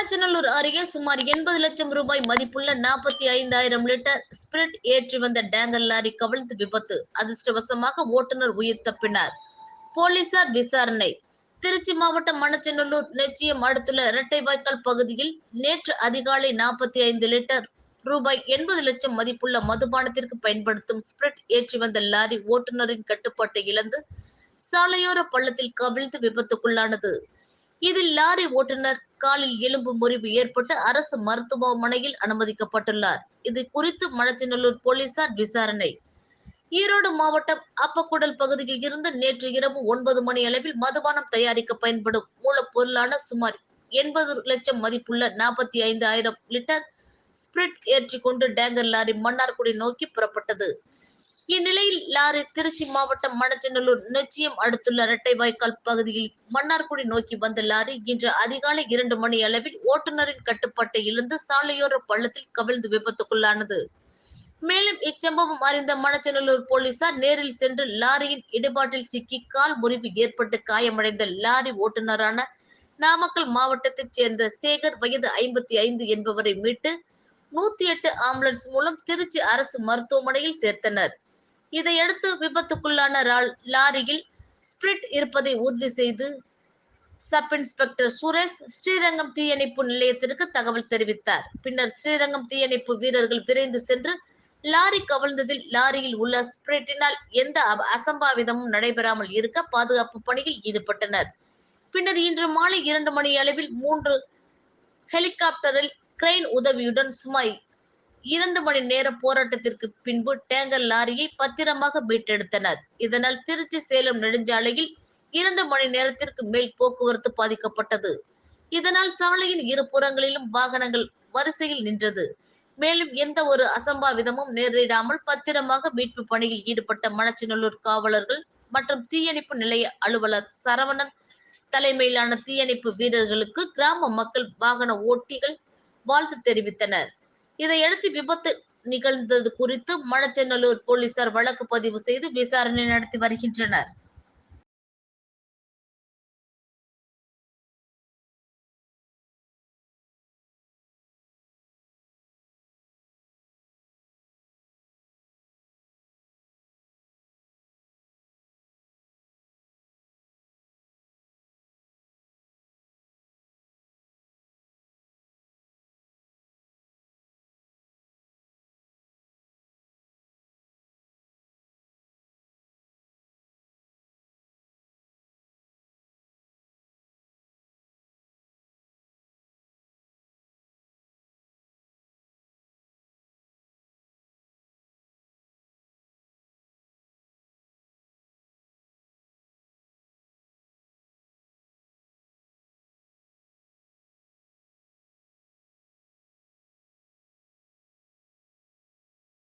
மணச்சநல்லூர் அருகே சுமார் எண்பது லட்சம் ரூபாய் மதிப்புள்ள நாற்பத்தி ஐந்தாயிரம் லிட்டர் ஸ்பிரிட் ஏற்றி வந்த டேங்கர் லாரி கவிழ்ந்து விபத்து. அதிர்ஷ்டவசமாக ஓட்டுநர் உயிர் தப்பினார் போலீசார் விசாரணை. திருச்சி மாவட்டம் மணச்சநல்லூர் நெச்சியம் அடுத்துள்ள இரட்டை வாய்க்கால் பகுதியில் நேற்று அதிகாலை நாற்பத்தி ஐந்து லிட்டர் ரூபாய் எண்பது லட்சம் மதிப்புள்ள மதுபானத்திற்கு பயன்படுத்தும் ஸ்பிரிட் ஏற்றி வந்த லாரி ஓட்டுநரின் கட்டுப்பாட்டை இழந்து சாலையோர பள்ளத்தில் கவிழ்ந்து விபத்துக்குள்ளானது. இதில் லாரி ஓட்டுநர் காலில் எலும்பு முறிவு ஏற்பட்டு அரசு மருத்துவமனையில் அனுமதிக்கப்பட்டுள்ளார். இது குறித்து மணச்சநல்லூர் போலீசார் விசாரணை. ஈரோடு மாவட்டம் அப்பக்குடல் பகுதியில் இருந்து நேற்று இரவு ஒன்பது மணி அளவில் மதுபானம் தயாரிக்க பயன்படும் மூலப்பொருளான சுமார் எண்பது லட்சம் மதிப்புள்ள நாற்பத்தி ஐந்து ஆயிரம் லிட்டர் ஸ்பிரிட் ஏற்றி கொண்டு டேங்கர் லாரி மன்னார்குடி நோக்கி புறப்பட்டது. இந்நிலையில் லாரி திருச்சி மாவட்டம் மணச்சநல்லூர் நெச்சியம் அடுத்துள்ள இரட்டை வாய்க்கால் பகுதியில் மன்னார்குடி நோக்கி வந்த லாரி இன்று அதிகாலை இரண்டு மணி அளவில் ஓட்டுநரின் கட்டுப்பாட்டை இழந்து சாலையோர பள்ளத்தில் கவிழ்ந்து விபத்துக்குள்ளானது. மேலும் இச்சம்பவம் அறிந்த மணச்சநல்லூர் போலீசார் நேரில் சென்று லாரியின் இடுபாட்டில் சிக்கி கால் முறிவு ஏற்பட்டு காயமடைந்த லாரி ஓட்டுநரான நாமக்கல் மாவட்டத்தைச் சேர்ந்த சேகர் வயது ஐம்பத்தி ஐந்து என்பவரை மீட்டு நூத்தி எட்டு ஆம்புலன்ஸ் மூலம் திருச்சி அரசு மருத்துவமனையில் சேர்த்தனர். இதையடுத்து விபத்துக்குள்ளான லாரியில் ஸ்பிரிட் இருப்பதை உறுதி செய்து சப் இன்ஸ்பெக்டர் சுரேஷ் ஸ்ரீரங்கம் தீயணைப்பு நிலையத்திற்கு தகவல் தெரிவித்தார். பின்னர் ஸ்ரீரங்கம் தீயணைப்பு வீரர்கள் விரைந்து சென்று லாரி கவிழ்ந்ததில் லாரியில் உள்ள ஸ்பிரிட்டினால் எந்த அசம்பாவிதமும் நடைபெறாமல் இருக்க பாதுகாப்பு பணியில் ஈடுபட்டனர். பின்னர் இன்று மாலை இரண்டு மணி அளவில் மூன்று ஹெலிகாப்டரில் கிரெயின் உதவியுடன் சுமார் இரண்டு மணி நேர போராட்டத்திற்கு பின்பு டேங்கர் லாரியை பத்திரமாக மீட்டெடுத்தனர். இதனால் திருச்சி சேலம் நெடுஞ்சாலையில் இரண்டு மணி நேரத்திற்கு மேல் போக்குவரத்து பாதிக்கப்பட்டது. இதனால் சாலையின் இரு புறங்களிலும் வாகனங்கள் வரிசையில் நின்றது. மேலும் எந்த ஒரு அசம்பாவிதமும் நேரிடாமல் பத்திரமாக மீட்பு பணியில் ஈடுபட்ட மணச்சநல்லூர் காவலர்கள் மற்றும் தீயணைப்பு நிலைய அலுவலர் சரவணன் தலைமையிலான தீயணைப்பு வீரர்களுக்கு கிராம மக்கள் வாகன ஓட்டிகள் வாழ்த்து தெரிவித்தனர். இதையடுத்து விபத்து நிகழ்ந்தது குறித்து மணச்சநல்லூர் போலீசார் வழக்கு பதிவு செய்து விசாரணை நடத்தி வருகின்றனர்.